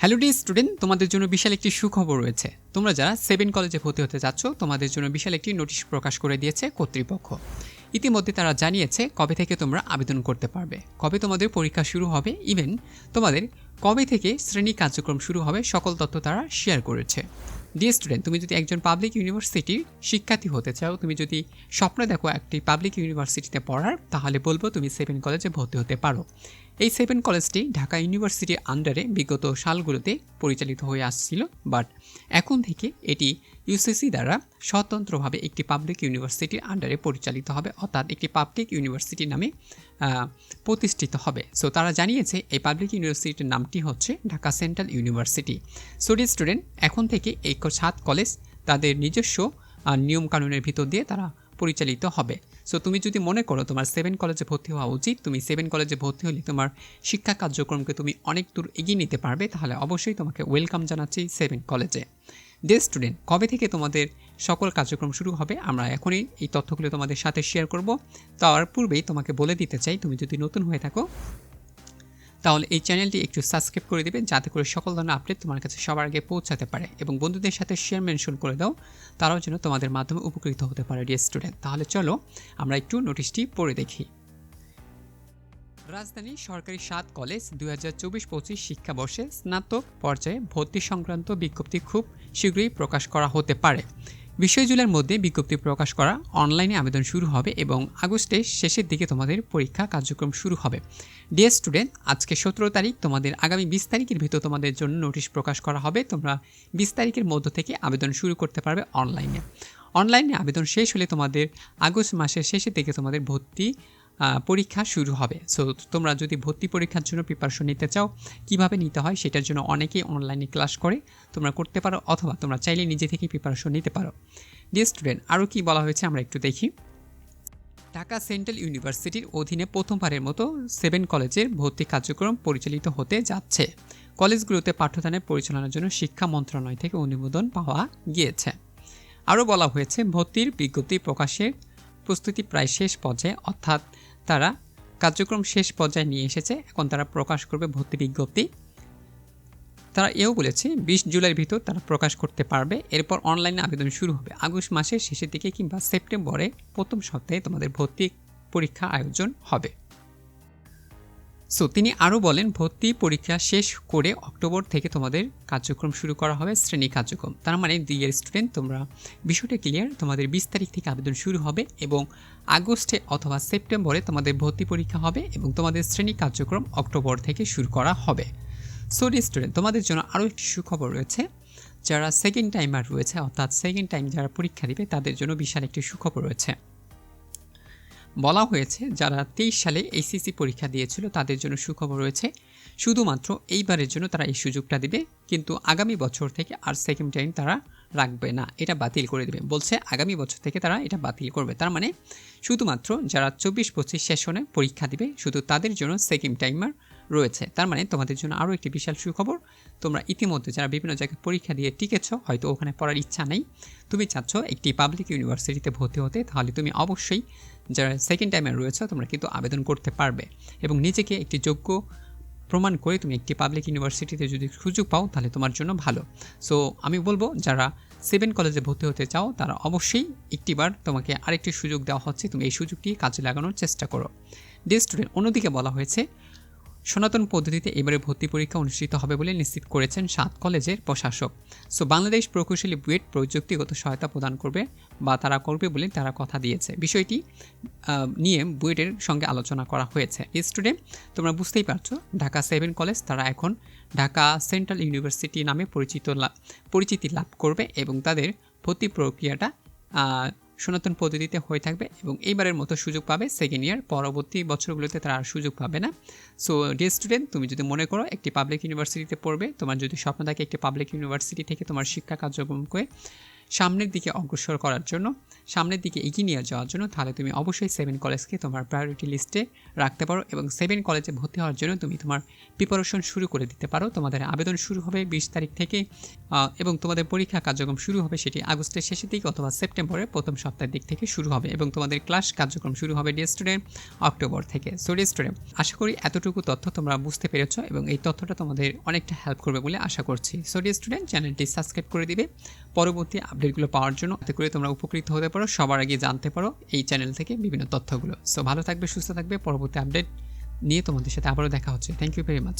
Hello D student তোমাদের জন্য বিশাল একটি সুখবর রয়েছে। তোমরা যারা সেভেন কলেজে ভর্তি হতে যাচ্ছ, তোমাদের জন্য বিশাল একটি নোটিশ প্রকাশ করে দিয়েছে কর্তৃপক্ষ। ইতিমধ্যে তারা জানিয়েছে কবে থেকে তোমরা আবেদন করতে পারবে। কবে তোমাদের পরীক্ষা শুরু হবে ইভেন তোমাদের কবে থেকে শ্রেণি কার্যক্রম শুরু হবে, সকল তথ্য তারা শেয়ার করেছে। ডিয়ার স্টুডেন্ট তুমি যদি একজন পাবলিক ইউনিভার্সিটির শিক্ষার্থী হতে চাও, তুমি যদি স্বপ্ন দেখো একটি পাবলিক ইউনিভার্সিটিতে পড়ার, তাহলে বলব তুমি সেভেন কলেজে ভর্তি হতে পারো। এই সেভেন কলেজটি ঢাকা ইউনিভার্সিটির আন্ডারে বিগত সালগুলোতে পরিচালিত হয়ে আসছিল, বাট এখন থেকে এটি ইউসিসি দ্বারা স্বতন্ত্রভাবে একটি পাবলিক ইউনিভার্সিটির আন্ডারে পরিচালিত হবে, অর্থাৎ একটি পাবলিক ইউনিভার্সিটি নামে প্রতিষ্ঠিত হবে। সো তারা জানিয়েছে এই পাবলিক ইউনিভার্সিটির নামটি হচ্ছে Dhaka central university. So student এখন থেকে এই সাত কলেজ তাদের নিজস্ব নিয়মকানুনের ভিতর দিয়ে তারা পরিচালিত হবে। সো তুমি যদি মনে করো তোমার সেভেন কলেজে ভর্তি হওয়া উচিত, তুমি সেভেন কলেজে ভর্তি হলে তোমার শিক্ষা কার্যক্রমকে তুমি অনেক দূর এগিয়ে নিতে পারবে, তাহলে অবশ্যই তোমাকে ওয়েলকাম জানাচ্ছি সেভেন কলেজে ডে স্টুডেন্ট কবে থেকে তোমাদের সকল কার্যক্রম শুরু হবে? আমরা এখনই এই তথ্যগুলো তোমাদের সাথে শেয়ার করব। তার পূর্বেই তোমাকে বলে দিতে চাই, তুমি যদি নতুন হয়ে থাকো তাহলে এই চ্যানেলটি একটু সাবস্ক্রাইব করে দেবে যাতে করে সকল ধরনের আপডেট তোমার কাছে সবার আগে পৌঁছাতে পারে। এবং বন্ধুদের সাথে শেয়ার মেনশন করে দাও, তারাও যেন তোমাদের মাধ্যমে উপকৃত হতে পারে ডিয়ার স্টুডেন্ট তাহলে চলো, আমরা একটু নোটিশটি পড়ে দেখি। রাজধানী সরকারি সাত কলেজ দুই হাজার চব্বিশ পঁচিশ শিক্ষাবর্ষে স্নাতক পর্যায়ে ভর্তি সংক্রান্ত বিজ্ঞপ্তি খুব শীঘ্রই প্রকাশ করা হতে পারে। বিষয় জুলাইয়ের মধ্যে বিজ্ঞপ্তি প্রকাশ করা অনলাইনে আবেদন শুরু হবে এবং আগস্টের শেষের দিকে তোমাদের পরীক্ষা কার্যক্রম শুরু হবে। ডিয়ার স্টুডেন্ট আজকে সতেরো তারিখ, তোমাদের আগামী বিশ তারিখের ভিতর তোমাদের জন্য নোটিশ প্রকাশ করা হবে। তোমরা বিশ তারিখের মধ্য থেকে আবেদন শুরু করতে পারবে অনলাইনে। অনলাইনে আবেদন শেষ হলে তোমাদের আগস্ট মাসের শেষের দিকে তোমাদের ভর্তি পরীক্ষা শুরু হবে। সো তোমরা যদি ভর্তি পরীক্ষার জন্য প্রিপারেশন নিতে চাও, কীভাবে নিতে হয় সেটার জন্য অনেকেই অনলাইনে ক্লাস করে। তোমরা করতে পারো অথবা তোমরা চাইলে নিজে থেকে প্রিপারেশন নিতে পারো। ডিয়ার স্টুডেন্ট আরও কি বলা হয়েছে আমরা একটু দেখি। ঢাকা সেন্ট্রাল ইউনিভার্সিটির অধীনে প্রথমবারের মতো সেভেন কলেজের ভর্তি কার্যক্রম পরিচালিত হতে যাচ্ছে। কলেজগুলোতে পাঠ্যদানের পরিচালনার জন্য শিক্ষা মন্ত্রণালয় থেকে অনুমোদন পাওয়া গিয়েছে। আরও বলা হয়েছে, ভর্তির বিজ্ঞপ্তি প্রকাশের প্রস্তুতি প্রায় শেষ পর্যায়ে, অর্থাৎ তারা কার্যক্রম শেষ পর্যায়ে নিয়ে এসেছে। এখন তারা প্রকাশ করবে ভর্তি বিজ্ঞপ্তি। তারা এও বলেছে, বিশ জুলাইয়ের ভিতর তারা প্রকাশ করতে পারবে। এরপর অনলাইনে আবেদন শুরু হবে। আগস্ট মাসের শেষের দিকে কিংবা সেপ্টেম্বরে প্রথম সপ্তাহে তোমাদের ভর্তি পরীক্ষা আয়োজন হবে। সো তিনি আরও বলেন, ভর্তি পরীক্ষা শেষ করে অক্টোবর থেকে তোমাদের কার্যক্রম শুরু করা হবে, শ্রেণি কার্যক্রম। তার মানে দুই ইয়ার স্টুডেন্ট তোমরা বিষয়টা ক্লিয়ার তোমাদের বিশ তারিখ থেকে আবেদন শুরু হবে এবং আগস্টে অথবা সেপ্টেম্বরে তোমাদের ভর্তি পরীক্ষা হবে এবং তোমাদের শ্রেণি কার্যক্রম অক্টোবর থেকে শুরু করা হবে। সো স্টুডেন্ট তোমাদের জন্য আরও একটি সুখবর রয়েছে। যারা সেকেন্ড টাইমার রয়েছে, অর্থাৎ সেকেন্ড টাইম যারা পরীক্ষা দিবে, তাদের জন্য বিশাল একটি সুখবর রয়েছে। বলা হয়েছে, যারা তেইশ সালে এইসিসি পরীক্ষা দিয়েছিল, তাদের জন্য সুখবর রয়েছে। শুধুমাত্র এইবারের জন্য তারা এই সুযোগটা দেবে, কিন্তু আগামী বছর থেকে আর সেকেন্ড টাইম তারা রাখবে না। এটা বাতিল করে দেবে। বলছে, আগামী বছর থেকে তারা এটা বাতিল করবে। তার মানে শুধুমাত্র যারা চব্বিশ পঁচিশ সেশনে পরীক্ষা দিবে, শুধু তাদের জন্য সেকেন্ড টাইমার রয়েছে। তার মানে তোমাদের জন্য আরও একটি বিশাল সুখবর, তোমরা ইতিমধ্যে যারা বিভিন্ন জায়গায় পরীক্ষা দিয়ে টিকেছ, হয়তো ওখানে পড়ার ইচ্ছা নেই, তুমি চাচ্ছ একটি পাবলিক ইউনিভার্সিটিতে ভর্তি হতে, তাহলে তুমি অবশ্যই যারা সেকেন্ড টাইমে রয়েছে, তোমরা কিন্তু আবেদন করতে পারবে। এবং নিজেকে একটি যোগ্য প্রমাণ করে তুমি একটি পাবলিক ইউনিভার্সিটিতে যদি সুযোগ পাও, তাহলে তোমার জন্য ভালো। সো আমি বলব, যারা সেভেন কলেজে ভর্তি হতে চাও, তারা অবশ্যই একটিবার তোমাকে আরেকটি সুযোগ দেওয়া হচ্ছে, তুমি এই সুযোগটি কাজে লাগানোর চেষ্টা করো। ডে স্টুডেন্ট অন্যদিকে বলা হয়েছে সনাতন পদ্ধতিতে এবারে ভর্তি পরীক্ষা অনুষ্ঠিত হবে বলে নিশ্চিত করেছেন সাত কলেজের প্রশাসক। সো, বাংলাদেশ প্রকৌশলী বুয়েট প্রযুক্তিগত সহায়তা প্রদান করবে বা তারা করবে বলে তারা কথা দিয়েছে। বিষয়টি নিয়ে বুয়েটের সঙ্গে আলোচনা করা হয়েছে। স্টুডেন্ট, তোমরা বুঝতেই পারছ, ঢাকা সেভেন কলেজ তারা এখন ঢাকা সেন্ট্রাল ইউনিভার্সিটি নামে পরিচিত পরিচিতি লাভ করবে এবং তাদের ভর্তি প্রক্রিয়াটা সনাতন পদ্ধতিতে হয়ে থাকবে এবং এইবারের মতো সুযোগ পাবে সেকেন্ড ইয়ার পরবর্তী বছরগুলোতে তারা আর সুযোগ পাবে না। সো ডিয়ার স্টুডেন্ট তুমি যদি মনে করো একটি পাবলিক ইউনিভার্সিটিতে পড়বে, তোমার যদি স্বপ্ন থাকে একটি পাবলিক ইউনিভার্সিটি থেকে তোমার শিক্ষা কার্যক্রমকে সামনের দিকে অগ্রসর করার জন্য, সামনের দিকে এগিয়ে নিয়ে যাওয়ার জন্য তাহলে তুমি অবশ্যই সেভেন কলেজকে তোমার প্রায়োরিটি লিস্টে রাখতে পারো এবং সেভেন কলেজে ভর্তি হওয়ার জন্য তুমি তোমার প্রিপারেশন শুরু করে দিতে পারো। তোমাদের আবেদন শুরু হবে বিশ তারিখ থেকে এবং তোমাদের পরীক্ষা কার্যক্রম শুরু হবে সেটি আগস্টের শেষের দিকে অথবা সেপ্টেম্বরের প্রথম সপ্তাহের দিক থেকে শুরু হবে এবং তোমাদের ক্লাস কার্যক্রম শুরু হবে ডে স্টুডেন্ট অক্টোবর থেকে। সো ডে স্টুডেন্ট আশা করি এতটুকু তথ্য তোমরা বুঝতে পেরেছ এবং এই তথ্যটা তোমাদের অনেকটা হেল্প করবে বলে আশা করছি। সো ডে স্টুডেন্ট চ্যানেলটি সাবস্ক্রাইব করে দিবে। পরবর্তী আপডেটগুলো পাওয়ার জন্য। এতে করে তোমরা উপকৃত হতে পারো, সবার আগে জানতে পারো এই চ্যানেল থেকে বিভিন্ন তথ্যগুলো। সো ভালো থাকবে, সুস্থ থাকবে, পরবর্তী আপডেট নিয়ে তোমাদের সাথে আবারও দেখা হচ্ছে। Thank you very much